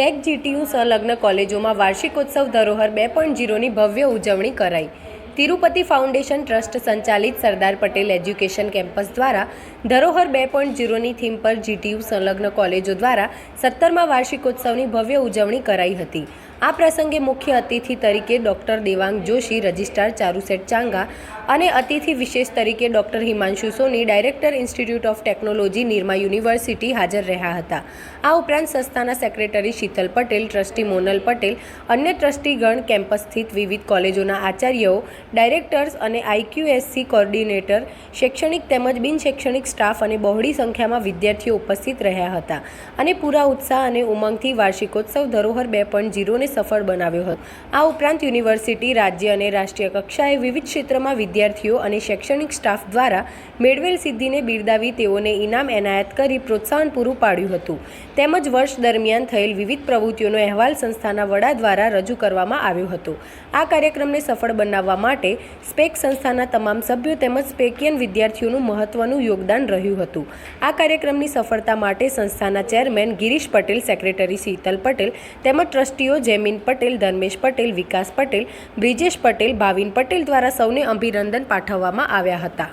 Spec GTU સંલગ્ન કોલેજોમાં વાર્ષિકોત્સવ ધરોહર બે પોઈન્ટ જીરોની ભવ્ય ઉજવણી કરાઈ. તિરુપતિ ફાઉન્ડેશન ટ્રસ્ટ સંચાલિત સરદાર પટેલ એજ્યુકેશન કેમ્પસ દ્વારા ધરોહર બે પોઈન્ટ જીરોની થીમ પર જીટીયુ સંલગ્ન કોલેજો દ્વારા સત્તરમા વાર્ષિકોત્સવની ભવ્ય ઉજવણી કરાઈ હતી. આ પ્રસંગે મુખ્ય અતિથિ તરીકે ડૉક્ટર દેવાંગ જોશી, રજિસ્ટ્રાર ચારુસેટ ચાંગા અને અતિથિ વિશેષ તરીકે doctor Himanshu Soni, director institute of technology, Nirma university હાજર રહ્યા હતા. આ ઉપરાંત સંસ્થાના સેક્રેટરી શીતલ પટેલ, ટ્રસ્ટી મોનલ પટેલ, અન્ય ટ્રસ્ટીગણ કેમ્પસ સ્થિત વિવિધ કોલેજોના આચાર્યો ડાયરેક્ટર્સ અને આઈક્યુએસસી કોર્ડિનેટર શૈક્ષણિક તેમજ બિનશૈક્ષણિક સ્ટાફ અને બહોળી સંખ્યામાં વિદ્યાર્થીઓ ઉપસ્થિત રહ્યા હતા. અને પૂરા ઉત્સાહ અને ઉમંગથી વાર્ષિકોત્સવ ધરોહર બે પોઈન્ટ જીરોને સફળ બનાવ્યો હતો. આ ઉપરાંત યુનિવર્સિટી, રાજ્ય અને રાષ્ટ્રીય કક્ષાએ વિવિધ ક્ષેત્રમાં વિદ્યાર્થીઓ અને શૈક્ષણિક સ્ટાફ દ્વારા મેળવેલ સિદ્ધિને બિરદાવી તેઓને ઇનામ એનાયત કરી પ્રોત્સાહન પૂરું પાડ્યું હતું. તેમજ વર્ષ દરમિયાન થયેલ વિવિધ પ્રવૃત્તિઓનો અહેવાલ સંસ્થાના વડા દ્વારા રજૂ કરવામાં આવ્યો હતો. આ કાર્યક્રમને સફળ બનાવવા માટે સ્પેક સંસ્થાના તમામ સભ્યો તેમજ સ્પેકિયન વિદ્યાર્થીઓનું મહત્વનું યોગદાન રહ્યું હતું. આ કાર્યક્રમની સફળતા માટે સંસ્થાના ચેરમેન ગિરીશ પટેલ, સેક્રેટરી શીતલ પટેલ તેમજ ટ્રસ્ટીઓ જૈમિન પટેલ, ધર્મેશ પટેલ, વિકાસ પટેલ, બ્રિજેશ પટેલ, ભાવિન પટેલ દ્વારા સૌને અભિનંદન પાઠવવામાં આવ્યા હતા.